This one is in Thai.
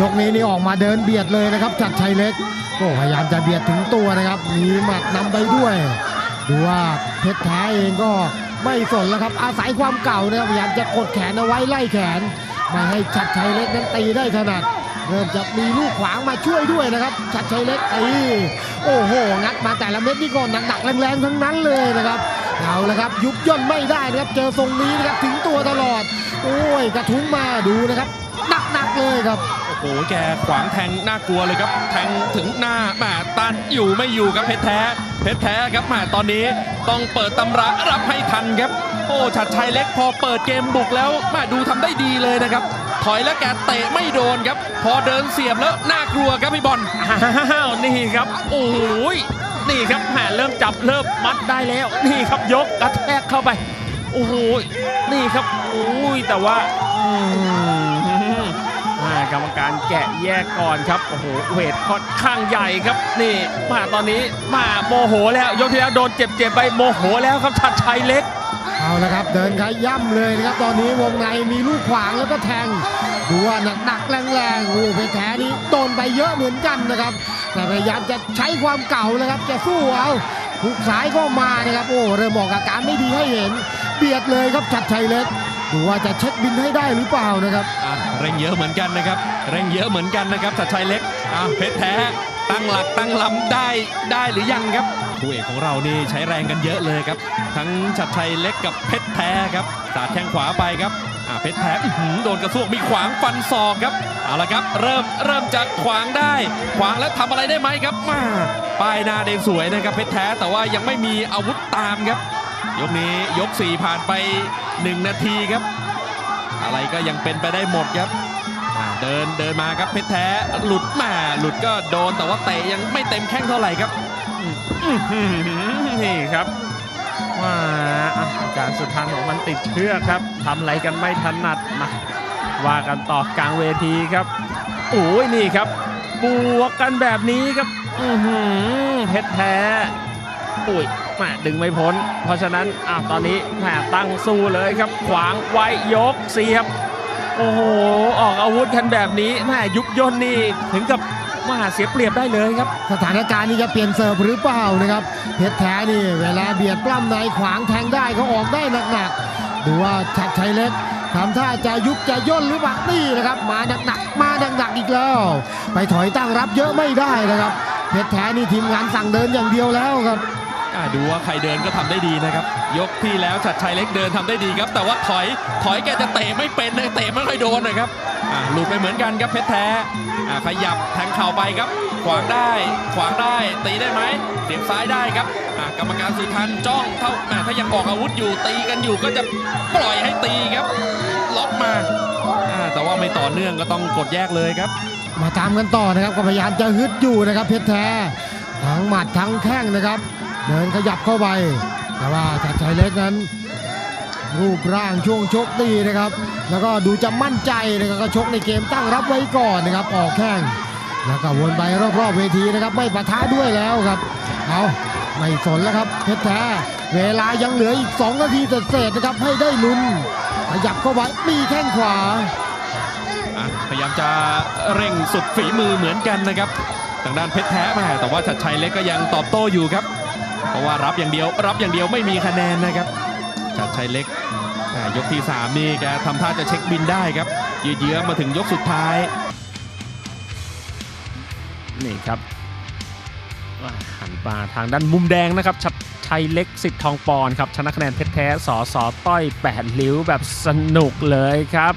ยกนี้นี่ออกมาเดินเบียดเลยนะครับจัดชัยเล็กโอ้พยายามจะเบียดถึงตัวนะครับมีหมัดนำไปด้วย ดูว่าเพชรแท้เองก็ไม่สนแล้วครับอาศัยความเก่านะครับพยายามจะกดแขนเอาไว้ไล่แขนไม่ให้ชัดชัยเล็กนั้นตีได้ถนัดเริ่มจะมีลูกขวางมาช่วยด้วยนะครับ ชัดชัยเล็กตีโอ้โห งัดมาแต่ละเม็ดนี่ก็หนักๆแรงๆทั้งนั้นเลยนะครับเอาละครับยุบย่นไม่ได้นะครับเจอทรงนี้นะครับถึงตัวตลอด โอ้ยกระทุ้งมาดูนะครับหนักๆเลยครับ หแกขวางแทงน่ากลัวเลยครับ แทงถึงหน้าแหมต้านอยู่ไม่อยู่ครับเพชรแท้ เพชรแท้ครับแหมตอนนี้ต้องเปิดตำรารับให้ทันครับ โอ้ชัดชัยเล็กพอเปิดเกมบุกแล้วแหมดูทำได้ดีเลยนะครับ ถอยแล้วแกเตะไม่โดนครับ พอเดินเสียบแล้วน่ากลัวครับพี่บอลอ้าวนี่ครับ โอ้ยนี่ครับแหมเริ่มจับเริ่มมัดได้แล้ว นี่ครับยกกระแทกเข้าไป โอ้โหยนี่ครับโอ้ยแต่ว่าอืมอ่า กรรมการแกะแยกก่อนครับโอ้โหเวทค่อนข้างใหญ่ครับ นี่มาตอนนี้มาโมโหแล้วยกที่แล้วโดนเจ็บๆไปโมโหแล้วครับชัดชัยเล็กเอาละครับเดินขย่ำเลยนะครับ ตอนนี้วงในมีลูกขวางแล้วก็แทงดูว่าหนักๆแรงๆโอ้เพชรแท้นี้โดนไปเยอะเหมือนกันนะครับ แต่พยายามจะใช้ความเก่าเลยครับจะสู้เอาหุกซ้ายก็มานะครับโอ้เริ่มออกอาการไม่ดีให้เห็น เบียดเลยครับชัดชัยเล็ก ดูว่าจะเช็คบินให้ได้หรือเปล่านะครับอะเร่งเยอะเหมือนกันนะครับ เร่งเยอะเหมือนกันนะครับชัดชัยเล็กอะเพชรแท้ตั้งหลักตั้งลำได้ได้หรือยังครับคู่เอกของเรานี่ใช้แรงกันเยอะเลยครับ ทั้งชัดชัยเล็กกับเพชรแท้ครับสาดแข้งขวาไปครับอะเพชรแท้โดนกระซวกมีขวางฟันศอกครับเอาละครับ เริ่มเริ่มจะขวางได้ ขวางแล้วทำอะไรได้ไหมครับมาป้ายหน้าเดนสวยนะครับเพชรแท้แต่ว่ายังไม่มีอาวุธตามครับ ยกนี้ยก4ผ่านไป 1 นาทีครับ อะไรก็ยังเป็นไปได้หมดครับเดินเดินมาครับเพชรแท้หลุดมาหลุดก็โดนแต่ว่าเตะยังไม่เต็มแข้งเท่าไหร่ครับนี่ครับว่าการสุดท้ายของมันติดเชือกครับทำอะไรกันไม่ถนัดมาว่ากันต่อกลางเวทีครับโอ้ยนี่ครับบวกกันแบบนี้ครับเพชรแท้ อุ้ยแหมดึงไม่พ้น เพราะฉะนั้นอะตอนนี้แหมตั้งสู้เลยครับ ขวางไว้ยกเสียบ โอ้โห ออกอาวุธกันแบบนี้แหมยุบย่นนี่ถึงกับมหาเสียเปรียบได้เลยครับ สถานการณ์นี้จะเปลี่ยนเสิร์ฟหรือเปล่านะครับเพชรแท้นี่เวลาเบียดปล้ำในขวางแทงได้เขาออกได้หนักๆดูว่าชัดชัยเล็กทำท่าจะยุบจะย่นหรือเปล่านี่นะครับ มาหนักๆมาหนักๆอีกแล้ว ไปถอยตั้งรับเยอะไม่ได้นะครับเพชรแท้นี่ทีมงานสั่งเดินอย่างเดียวแล้วครับ ดูว่าใครเดินก็ทำได้ดีนะครับ ยกที่แล้วชัดชัยเล็กเดินทำได้ดีครับ แต่ว่าถอยถอยแกจะเตะไม่เป็นเลยเตะไม่ค่อยโดนนะครับอ่าหลุดไปเหมือนกันครับเพชรแท้อ่าขยับแทงเข่าไปครับ ขวางได้ ขวางได้ตีได้ไหมเสียบซ้ายได้ครับอ่ากรรมการสุทันจ้องเท่าแม่ถ้ายังออกอาวุธอยู่ตีกันอยู่ก็จะปล่อยให้ตีครับล็อกมาอ่าแต่ว่าไม่ต่อเนื่องก็ต้องกดแยกเลยครับ มาตามกันต่อนะครับก็พยายามจะฮึดอยู่นะครับเพชรแท้ทั้งหมัดทั้งแข้งนะครับ เดินขยับเข้าไป แต่ว่าชัดชัยเล็กนั้น รูปร่างช่วงชกดีนะครับ แล้วก็ดูจะมั่นใจนะครับก็ชกในเกมตั้งรับไว้ก่อนนะครับ ออกแข้งแล้วก็วนไปรอบๆเวทีนะครับ ไม่ปะทะด้วยแล้วครับ เอาไม่สนแล้วครับเพชรแท้เวลายังเหลืออีก 2 นาทีเศษนะครับให้ได้ลุ้นขยับเข้าไปมีแข้งขวาพยายามจะเร่งสุดฝีมือเหมือนกันนะครับ ทางด้านเพชรแท้แมาแต่ว่าชัดชัยเล็กก็ยังตอบโต้อยู่ครับ เพราะว่ารับอย่างเดียว รับอย่างเดียวไม่มีคะแนนนะครับชัดชัยเล็กยกที่ 3 นี่แกทำท่าจะเช็คบินได้ครับยืดเยื้อมาถึงยกสุดท้าย นี่ครับหันมาทางด้านมุมแดงนะครับชัดชัยเล็กสิทธิ์ทองปอนครับชนะคะแนนเพชรแท้สอสอต้อย 8 ลิ้วแบบสนุกเลยครับ